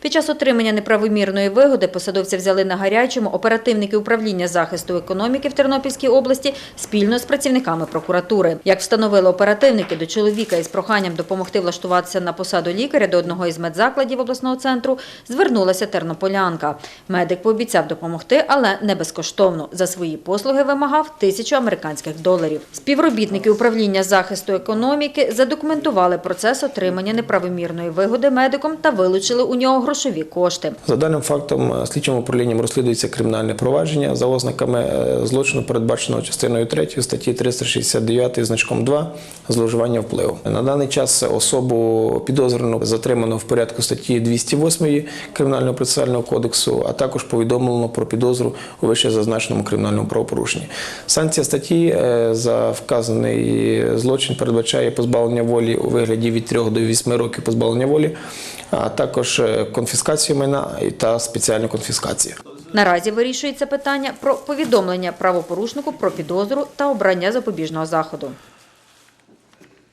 Під час отримання неправомірної вигоди посадовця взяли на гарячому оперативники управління захисту економіки в Тернопільській області спільно з працівниками прокуратури. Як встановили оперативники, до чоловіка із проханням допомогти влаштуватися на посаду лікаря до одного із медзакладів обласного центру звернулася тернополянка. Медик пообіцяв допомогти, але не безкоштовно. За свої послуги вимагав тисячу американських доларів. Співробітники управління захисту економіки задокументували процес отримання неправомірної вигоди медиком та вилучили у нього грошові кошти. За даним фактом, е, слідчим управлінням розслідується кримінальне провадження за ознаками е, злочину, передбаченого частиною 3 статті 369 значком 2 зловживання впливу. На даний час особу підозрювану затримано в порядку статті 208 Кримінального процесуального кодексу, а також повідомлено про підозру у вище зазначеному кримінальному правопорушенні. Санкція статті е, за вказаний злочин передбачає позбавлення волі у вигляді від 3 до 8 років позбавлення волі, а також конфіскацію майна та спеціальну конфіскацію. Наразі вирішується питання про повідомлення правопорушнику про підозру та обрання запобіжного заходу.